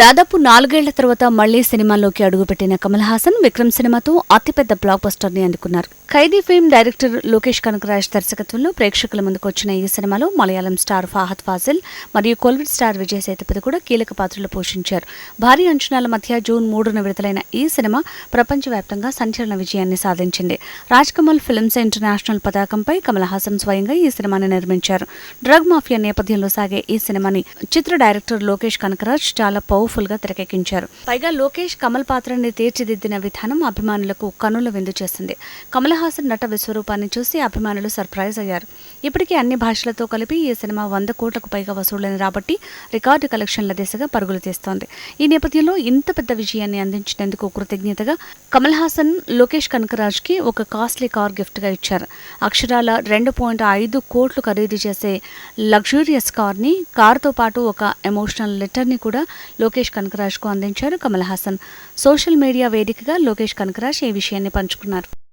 దాదాపు నాలుగేళ్ళ తర్వాత మళ్ళీ సినిమాల్లోకి అడుగుపెట్టిన కమల్ హాసన్ విక్రమ్ సినిమాతో అతిపెద్ద బ్లాక్ బస్టర్ని అందుకున్నారు. ఖైదీ ఫిల్మ్ డైరెక్టర్ లోకేష్ కనకరాజ్ దర్శకత్వంలో ప్రేక్షకుల ముందుకు వచ్చిన ఈ సినిమాలో మలయాళం స్టార్ ఫాహద్ ఫాజిల్ మరియు కోల్విడ్ స్టార్ విజయ్ సేతుపతి కూడా కీలక పాత్రలు పోషించారు. భారీ అంచనాల మధ్య జూన్ మూడున విడుదలైన ఈ సినిమా ప్రపంచవ్యాప్తంగా సంచలన విజయాన్ని సాధించింది. రాజ్ కమల్ ఫిల్మ్స్ ఇంటర్నేషనల్ పతాకంపై కమల్ హాసన్ స్వయంగా ఈ సినిమాని నిర్మించారు. డ్రగ్ మాఫియా నేపథ్యంలో సాగే ఈ సినిమాని చిత్ర డైరెక్టర్ లోకేష్ కనకరాజ్ చాలా పౌ గా తెరకెక్కించారు. పైగా లోకేష్ కమల్ పాత్రని తీర్చిదిద్దిన విధానం అభిమానులకు కనుల విందు చేసింది. కమల్ హాసన్ నట విశ్వరూపాన్ని చూసి అభిమానులు సర్ప్రైజ్ అయ్యారు. ఇప్పటికే అన్ని భాషలతో కలిపి ఈ సినిమా వంద కోట్లకు పైగా వసూళ్ళను రాబట్టి రికార్డు కలెక్షన్ల దిశగా పరుగులు తీస్తోంది. ఈ నేపథ్యంలో ఇంత పెద్ద విజయాన్ని అందించినందుకు కృతజ్ఞతగా కమల్ హాసన్ లోకేష్ కనకరాజ్కి ఒక కాస్ట్లీ కార్ గిఫ్ట్గా ఇచ్చారు. అక్షరాల రెండు పాయింట్ ఐదు కోట్లు ఖరీదు చేసే లగ్జూరియస్ కార్ని కార్తో పాటు ఒక ఎమోషనల్ లెటర్ని కూడా లోకేష్ లోకేష్కు అందించారు కమల్ హాసన్. సోషల్ మీడియా వేదికగా లోకేష్ కనకరాజ్ ఈ విషయాన్ని పంచుకున్నారు?